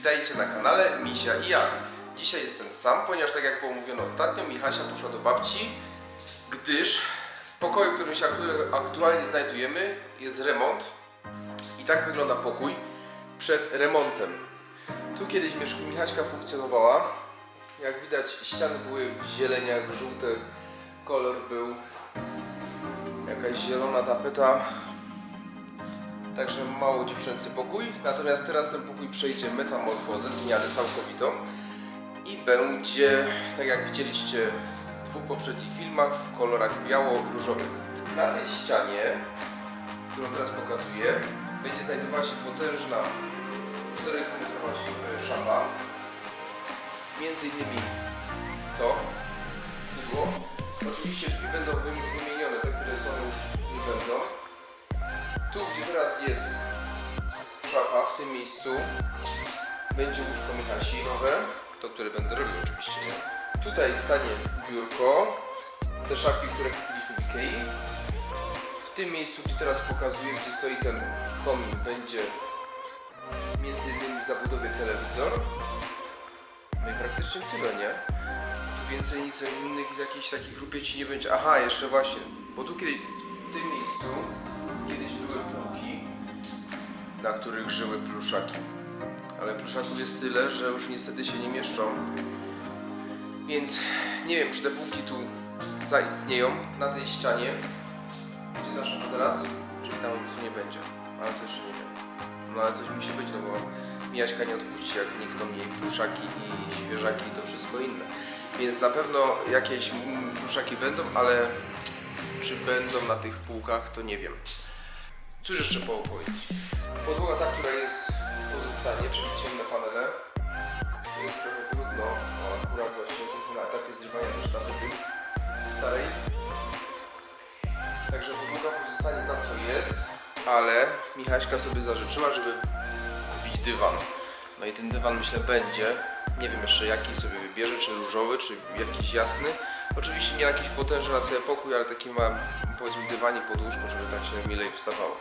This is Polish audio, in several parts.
Witajcie na kanale Misia i ja. Dzisiaj jestem sam, ponieważ tak jak było mówione ostatnio, Michasia poszła do babci, gdyż w pokoju, w którym się aktu- aktualnie znajdujemy, jest remont. I tak wygląda pokój przed remontem. Tu kiedyś Michaśka funkcjonowała. Jak widać, ściany były w zieleniach, żółty kolor był, jakaś zielona tapeta. Także mało dziewczęcy pokój. Natomiast teraz ten pokój przejdzie metamorfozę, zmianę całkowitą i będzie, tak jak widzieliście w dwóch poprzednich filmach, w kolorach biało-różowych. Na tej ścianie, którą teraz pokazuję, będzie znajdowała się potężna 4-metrowa szafa. Między innymi to było. Oczywiście drzwi będą wymi- wymienione, te, które są już nie będą. Tu, gdzie teraz jest szafa, w tym miejscu będzie łóżko Michasi nowe, to które będę robił oczywiście. Tutaj stanie biurko, te szafki, które kupiliśmy w Ikei. W tym miejscu, gdzie teraz pokazuję, gdzie stoi ten komin, będzie między innymi w zabudowie telewizor. No i praktycznie tyle, nie? Tu więcej nic innych jakichś takich rupieci nie będzie. Aha, jeszcze właśnie, bo tu kiedyś w tym miejscu kiedyś na których żyły pluszaki. Ale pluszaków jest tyle, że już niestety się nie mieszczą. Więc nie wiem, czy te półki tu zaistnieją na tej ścianie. Gdzie ta szafa teraz? Czy tam prostu nie będzie? Ale to jeszcze nie wiem. No ale coś musi być, no bo Mijaśka nie odpuści, jak znikną jej pluszaki i świeżaki i to wszystko inne. Więc na pewno jakieś pluszaki będą, ale czy będą na tych półkach, to nie wiem. Cóż jeszcze powiedzieć? Podłoga ta, która jest pozostanie, czyli ciemne panele. To jest trochę brudno, bo akurat właśnie jesteśmy na etapie zrywania też tapety starej. Także podłoga pozostanie ta, co jest, ale Michaśka sobie zażyczyła, żeby kupić dywan. No i ten dywan myślę będzie. Nie wiem jeszcze jaki sobie wybierze, czy różowy, czy jakiś jasny. Oczywiście nie jakiś potężny na sobie pokój, ale taki ma powiedzmy dywanik pod łóżko, żeby tak się milej wstawało.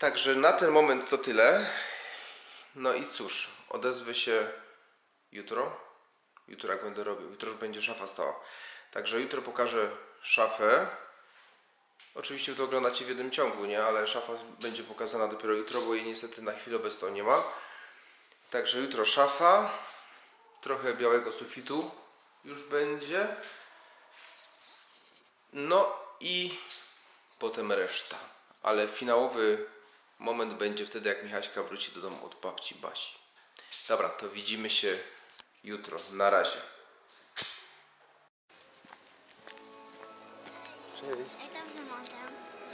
Także na ten moment to tyle. No i cóż, odezwę się jutro. Jutro jak będę robił. Jutro już będzie szafa stała. Także jutro pokażę szafę. Oczywiście to oglądacie w jednym ciągu, nie? Ale szafa będzie pokazana dopiero jutro, bo jej niestety na chwilę obecną nie ma. Także jutro szafa. Trochę białego sufitu już będzie. No i potem reszta. Ale finałowy moment będzie wtedy, jak Michaśka wróci do domu od babci Basi. Dobra, to widzimy się jutro. Na razie. Cześć. Jak tam z remontem?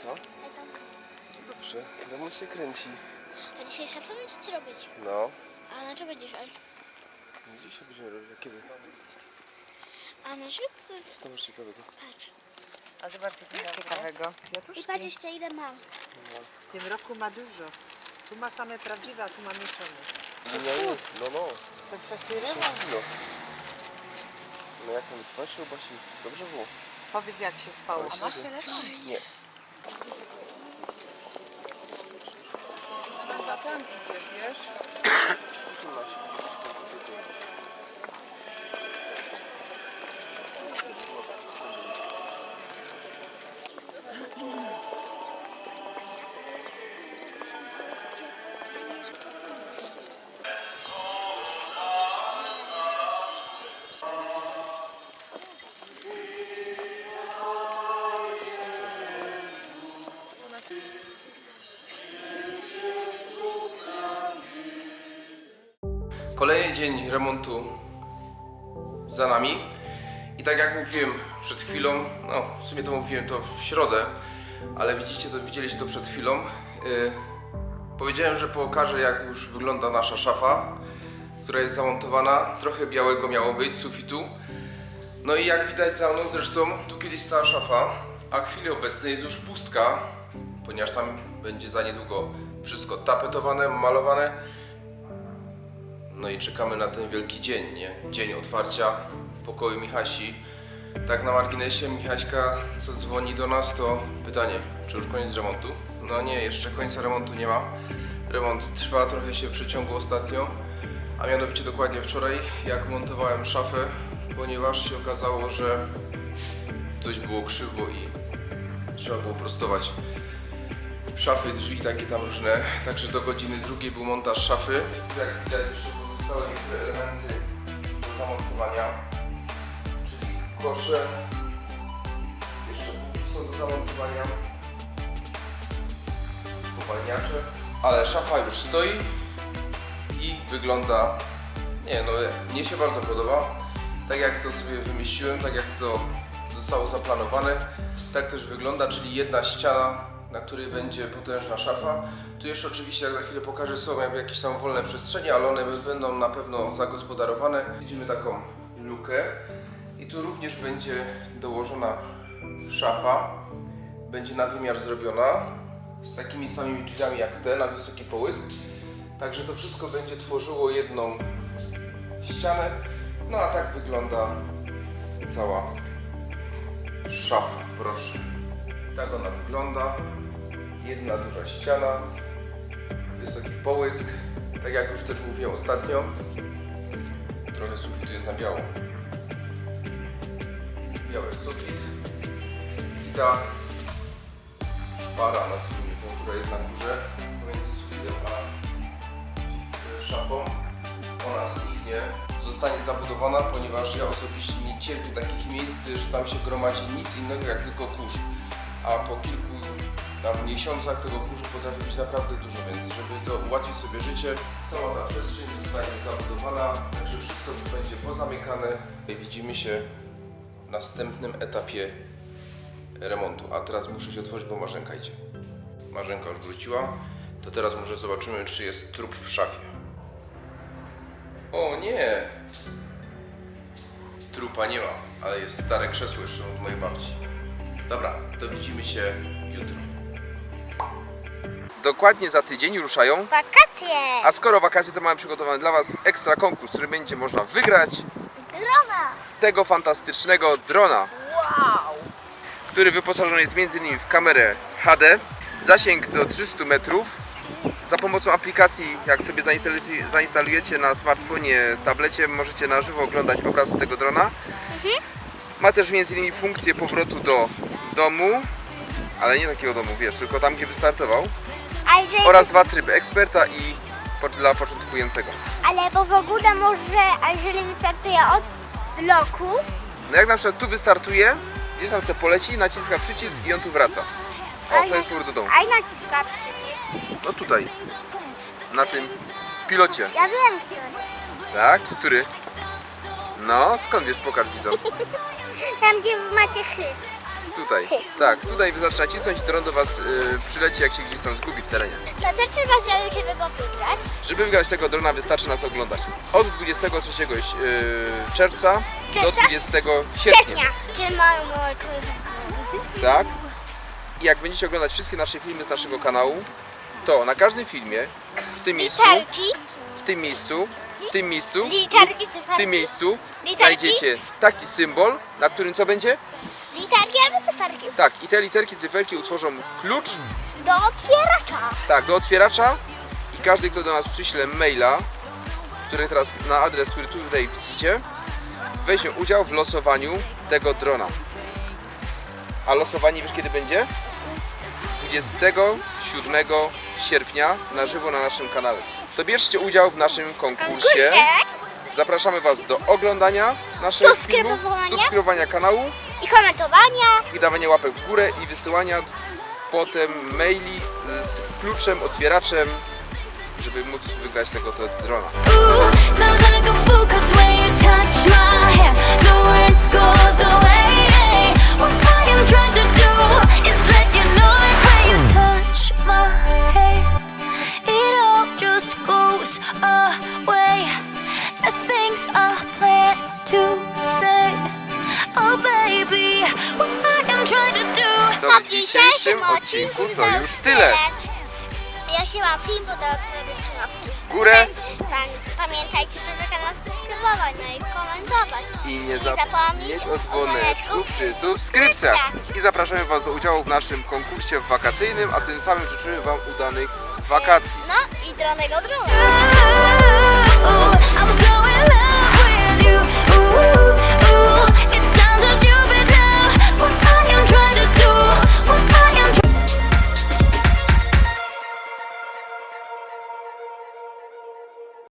Co? Jak tam... Dobrze, remont się kręci. A dzisiaj szafę będziecie robić? No. A na czego dzisiaj? Dzisiaj będziemy robić. A kiedy? A na czego? To masz ciekawego. Patrz. A zobacz, co tu jest ciekawego. I patrz jeszcze ile mam. W tym roku ma dużo. Tu ma same prawdziwe, a tu ma mieszane. No, no, no. To przez tyle? No. No jak tam spać u Basi? Dobrze było? Powiedz, jak się spało. A masz telefon? Nie. A tam idzie, wiesz? Kolejny dzień remontu za nami. I tak jak mówiłem przed chwilą, no w sumie to mówiłem to w środę, ale widzicie to, widzieliście to przed chwilą. Yy, powiedziałem, że pokażę jak już wygląda nasza szafa, która jest zamontowana. Trochę białego miało być, sufitu. No i jak widać za mną zresztą, tu kiedyś stała szafa, a w chwili obecnej jest już pustka, ponieważ tam będzie za niedługo wszystko tapetowane, malowane. No i czekamy na ten wielki dzień, nie? Dzień otwarcia pokoju Michasi. Tak na marginesie Michaśka, co dzwoni do nas, to pytanie, czy już koniec remontu? No nie, jeszcze końca remontu nie ma. Remont trwa, trochę się przeciągło ostatnio. A mianowicie dokładnie wczoraj, jak montowałem szafę, ponieważ się okazało, że coś było krzywo i trzeba było prostować szafy, drzwi takie tam różne. Także do godziny drugiej był montaż szafy. Jak widać pozostały niektóre elementy do zamontowania, czyli kosze, jeszcze są do zamontowania, kopalniacze, ale szafa już stoi i wygląda, nie no, mnie się bardzo podoba, tak jak to sobie wymyśliłem, tak jak to zostało zaplanowane, tak też wygląda, czyli jedna ściana, na której będzie potężna szafa. Tu jeszcze oczywiście, jak za chwilę pokażę, są jakieś tam wolne przestrzenie, ale one będą na pewno zagospodarowane. Widzimy taką lukę i tu również będzie dołożona szafa, będzie na wymiar zrobiona z takimi samymi drzwiami jak te, na wysoki połysk. Także to wszystko będzie tworzyło jedną ścianę. No a tak wygląda cała szafa, proszę. Tak ona wygląda. Jedna duża ściana, wysoki połysk. Tak jak już też mówiłem ostatnio, trochę sufitu jest na biało. Biały sufit. I ta para na silniku, która jest na górze, pomiędzy sufitem a szafą, ona zniknie, zostanie zabudowana, ponieważ ja osobiście nie cierpię takich miejsc, gdyż tam się gromadzi nic innego jak tylko kurz. A po kilku tam miesiącach tego kurzu potrafi być naprawdę dużo, więc żeby to ułatwić sobie życie, cała ta przestrzeń zostanie zabudowana, także wszystko tu będzie pozamykane. I widzimy się w następnym etapie remontu. A teraz muszę się otworzyć, bo Marzenka idzie. Marzenka już wróciła. To teraz może zobaczymy, czy jest trup w szafie. O nie! Trupa nie ma, ale jest stare krzesło jeszcze od mojej babci. Dobra, to widzimy się jutro. Dokładnie za tydzień ruszają. Wakacje! A skoro wakacje, to mamy przygotowany dla Was ekstra konkurs, który będzie można wygrać Drona! tego fantastycznego drona. Który wyposażony jest m.in. w kamerę HD, zasięg do 300 metrów. Za pomocą aplikacji, jak sobie zainstalu- zainstalujecie na smartfonie, tablecie, możecie na żywo oglądać obraz z tego drona. Ma też m.in. funkcję powrotu do domu, ale nie takiego domu, wiesz, tylko tam, gdzie wystartował. Oraz dwa tryby, eksperta i po- dla początkującego. Ale bo w ogóle może, a jeżeli wystartuje od bloku, No jak na przykład tu wystartuje, gdzieś tam sobie poleci, naciska przycisk i on tu wraca. O, to jest powrót do domu. a i naciska przycisk. No tutaj, na tym pilocie. Ja wiem, który. Tak? Który? No, skąd wiesz, pokaż widzom. Tam, gdzie macie chy. Tutaj. Tak, tutaj wystarczy nacisnąć i dron do Was y, przyleci, jak się gdzieś tam zgubi w terenie. To co trzeba zrobić, żeby go wygrać? Żeby wygrać tego drona, wystarczy nas oglądać. Od 23 y, czerwca do Czerwca? 20 sierpnia. Kiedy mają małe koleżanki. Tak? I jak będziecie oglądać wszystkie nasze filmy z naszego kanału, to na każdym filmie, w tym miejscu, Literki. w tym miejscu, w tym miejscu, Literki, w cyferki. tym miejscu znajdziecie taki symbol, na którym co będzie? Literki albo cyferki. Tak, i te literki, cyferki utworzą klucz, Do otwieracza. tak, do otwieracza i każdy, kto do nas przyśle maila, który teraz na adres, który tu tutaj widzicie, weźmie udział w losowaniu tego drona. A losowanie wiesz kiedy będzie? 27 sierpnia na żywo na naszym kanale. To bierzcie udział w naszym konkursie. Konkursie. Zapraszamy Was do oglądania naszego filmu, Subskrybowania. subskrybowania kanału I komentowania. i dawania łapek w górę i wysyłania potem maili z kluczem, otwieraczem, żeby móc wygrać tego te drona. To w dzisiejszym odcinku to już tyle. Jak się ma film, to tradycznie łapki w Górę. Pan, pamiętajcie, żeby kanał subskrybować, no i komentować. I nie zapomnieć zapomnieć o dzwoneczku przy subskrypcjach. I zapraszamy Was do udziału w naszym konkursie wakacyjnym, a tym samym życzymy Wam udanych wakacji. No i dronego drona. So